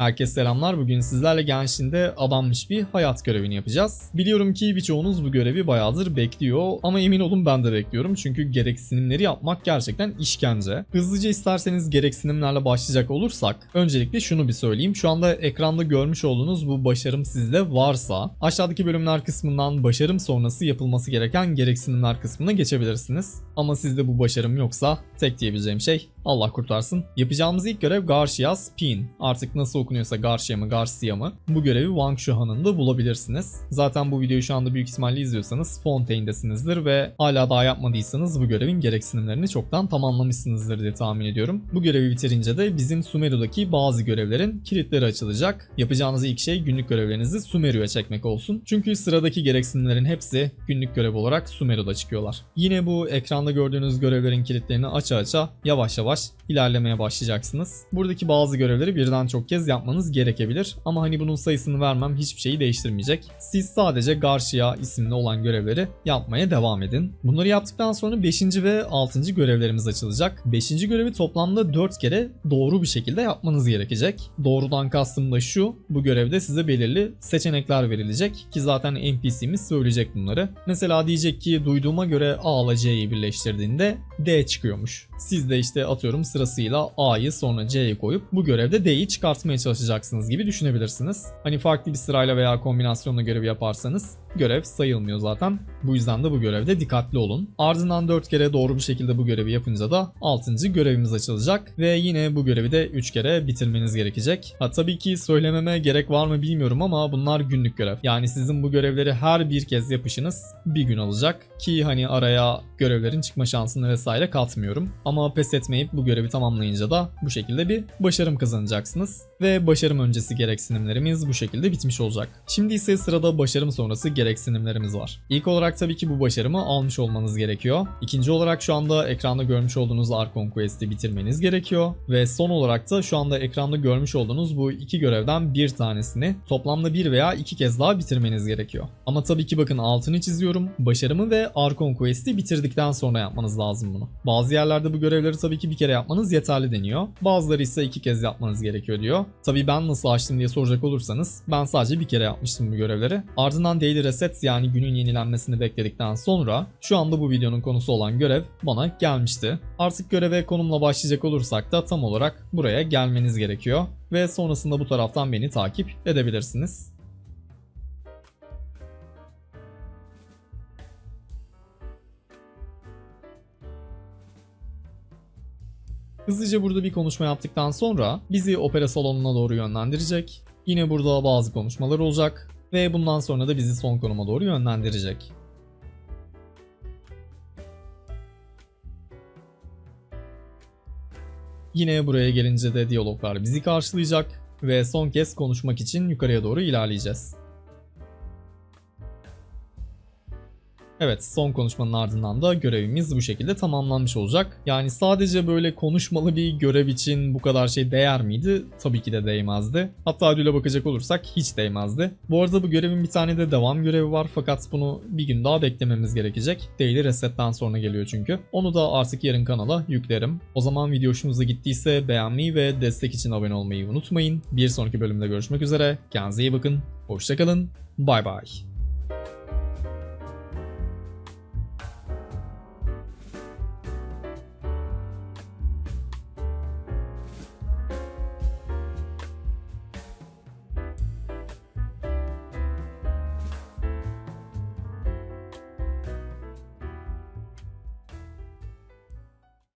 Herkese selamlar. Bugün sizlerle Genshin'de adanmış bir hayat görevini yapacağız. Biliyorum ki birçoğunuz bu görevi bayağıdır bekliyor ama emin olun ben de bekliyorum çünkü gereksinimleri yapmak gerçekten işkence. Hızlıca isterseniz gereksinimlerle başlayacak olursak öncelikle şunu bir söyleyeyim. Şu anda ekranda görmüş olduğunuz bu başarım sizde varsa aşağıdaki bölümler kısmından başarım sonrası yapılması gereken gereksinimler kısmına geçebilirsiniz. Ama sizde bu başarım yoksa tek diyebileceğim şey Allah kurtarsın. Yapacağımız ilk görev Garcia Spin. Artık nasıl okunuyorsa Garcia mı Garcia mı bu görevi Wang Shuhan'ın da bulabilirsiniz. Zaten bu videoyu şu anda büyük ihtimalle izliyorsanız Fontaine'desinizdir ve hala daha yapmadıysanız bu görevin gereksinimlerini çoktan tamamlamışsınızdır diye tahmin ediyorum. Bu görevi bitirince de bizim Sumeru'daki bazı görevlerin kilitleri açılacak. Yapacağınız ilk şey günlük görevlerinizi Sumeru'ya çekmek olsun. Çünkü sıradaki gereksinimlerin hepsi günlük görev olarak Sumeru'da çıkıyorlar. Yine bu ekranda gördüğünüz görevlerin kilitlerini aça aça yavaş yavaş ilerlemeye başlayacaksınız. Buradaki bazı görevleri birden çok kez yapmanız gerekebilir ama hani bunun sayısını vermem hiçbir şeyi değiştirmeyecek. Siz sadece Garcia isimli olan görevleri yapmaya devam edin. Bunları yaptıktan sonra 5. ve 6. görevlerimiz açılacak. 5. görevi toplamda 4 kere doğru bir şekilde yapmanız gerekecek. Doğrudan kastım da şu, bu görevde size belirli seçenekler verilecek ki zaten NPC'miz söyleyecek bunları. Mesela diyecek ki duyduğuma göre A ile C'yi birleştirdiğinde D çıkıyormuş. Siz de işte atıyorum sırasıyla A'yı sonra C'yi koyup bu görevde D'yi çıkartmaya çalışacaksınız gibi düşünebilirsiniz. Hani farklı bir sırayla veya kombinasyonla görev yaparsanız görev sayılmıyor zaten. Bu yüzden de bu görevde dikkatli olun. Ardından 4 kere doğru bir şekilde bu görevi yapınca da 6. görevimiz açılacak ve yine bu görevi de 3 kere bitirmeniz gerekecek. Ha tabii ki söylememe gerek var mı bilmiyorum ama bunlar günlük görev. Yani sizin bu görevleri her bir kez yapışınız bir gün alacak ki hani araya görevlerin çıkma şansını vesaire katmıyorum. Ama pes etmeyip bu görevi tamamlayınca da bu şekilde bir başarım kazanacaksınız. Ve başarım öncesi gereksinimlerimiz bu şekilde bitmiş olacak. Şimdi ise sırada başarım sonrası gereksinimlerimiz var. İlk olarak tabii ki bu başarımı almış olmanız gerekiyor. İkinci olarak şu anda ekranda görmüş olduğunuz Arkon Quest'i bitirmeniz gerekiyor. Ve son olarak da şu anda ekranda görmüş olduğunuz bu iki görevden bir tanesini toplamda bir veya iki kez daha bitirmeniz gerekiyor. Ama tabii ki bakın altını çiziyorum. Başarımı ve Arkon Quest'i bitirdikten sonra yapmanız lazım bunu. Bazı yerlerde bu görevleri tabii ki bir kere yapmanız yeterli deniyor. Bazıları ise iki kez yapmanız gerekiyor diyor. Tabii ben nasıl açtım diye soracak olursanız ben sadece bir kere yapmıştım bu görevleri. Ardından Daily Reset yani günün yenilenmesini bekledikten sonra şu anda bu videonun konusu olan görev bana gelmişti. Artık göreve konumla başlayacak olursak da tam olarak buraya gelmeniz gerekiyor. Ve sonrasında bu taraftan beni takip edebilirsiniz. Hızlıca burada bir konuşma yaptıktan sonra bizi opera salonuna doğru yönlendirecek. Yine burada bazı konuşmalar olacak ve bundan sonra da bizi son konuma doğru yönlendirecek. Yine buraya gelince de diyaloglar bizi karşılayacak ve son kez konuşmak için yukarıya doğru ilerleyeceğiz. Evet son konuşmanın ardından da görevimiz bu şekilde tamamlanmış olacak. Yani sadece böyle konuşmalı bir görev için bu kadar şey değer miydi? Tabii ki de değmezdi. Hatta ödüle bakacak olursak hiç değmezdi. Bu arada bu görevin bir tane de devam görevi var fakat bunu bir gün daha beklememiz gerekecek. Daily Reset'ten sonra geliyor çünkü. Onu da artık yarın kanala yüklerim. O zaman video hoşunuza gittiyse beğenmeyi ve destek için abone olmayı unutmayın. Bir sonraki bölümde görüşmek üzere. Kendinize iyi bakın. Hoşçakalın. Bay bay.